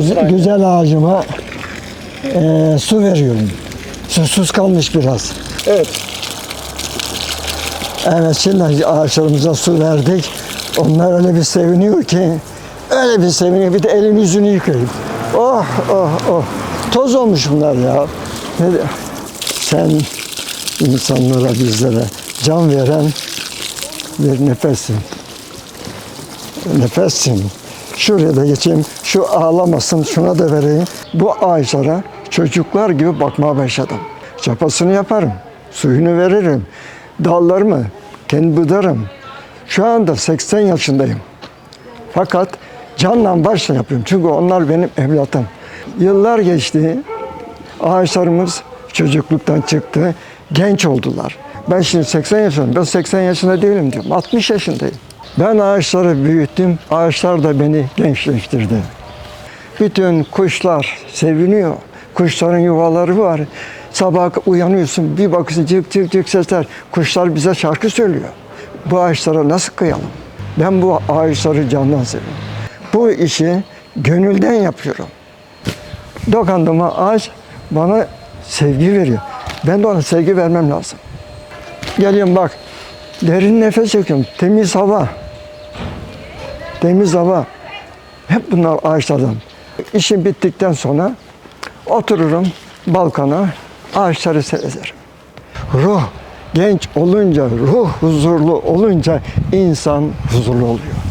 Güzel, güzel ağacıma eee, su veriyorum. Susuz kalmış biraz. Evet. Evet şimdi ağaçlarımıza su verdik. Onlar öyle bir seviniyor ki öyle bir seviniyor. Bir de elini yüzünü yıkayıp. Oh oh oh. Toz olmuş bunlar ya. Sen insanlara bizlere can veren bir nefessin. Nefessin. Şuraya da geçeyim. Şu ağlamasın şuna da vereyim. Bu ağaçlara çocuklar gibi bakmaya başladım. Çapasını yaparım. Suyunu veririm. Dallarımı kendi budarım. Şu anda 80 yaşındayım. Fakat canla başla yapıyorum. Çünkü onlar benim evlatım. Yıllar geçti. Ağaçlarımız çocukluktan çıktı. Genç oldular. Ben şimdi 80 yaşındayım. Ben 80 yaşında değilim diyorum. 60 yaşındayım. Ben ağaçları büyüttüm. Ağaçlar da beni gençleştirdi. Bütün kuşlar seviniyor. Kuşların yuvaları var. Sabah uyanıyorsun bir bakıyorsun cık cık cık sesler. Kuşlar bize şarkı söylüyor. Bu ağaçlara nasıl kıyalım? Ben bu ağaçları candan seviyorum. Bu işi gönülden yapıyorum. Dokandığıma ağaç bana sevgi veriyor. Ben de ona sevgi vermem lazım. Geliyorum bak. Derin nefes çekiyorum. Temiz hava. Temiz hava. Hep bunlar ağaçlardan. İşim bittikten sonra otururum balkona, ağaçları seyrederim. Ruh genç olunca, ruh huzurlu olunca insan huzurlu oluyor.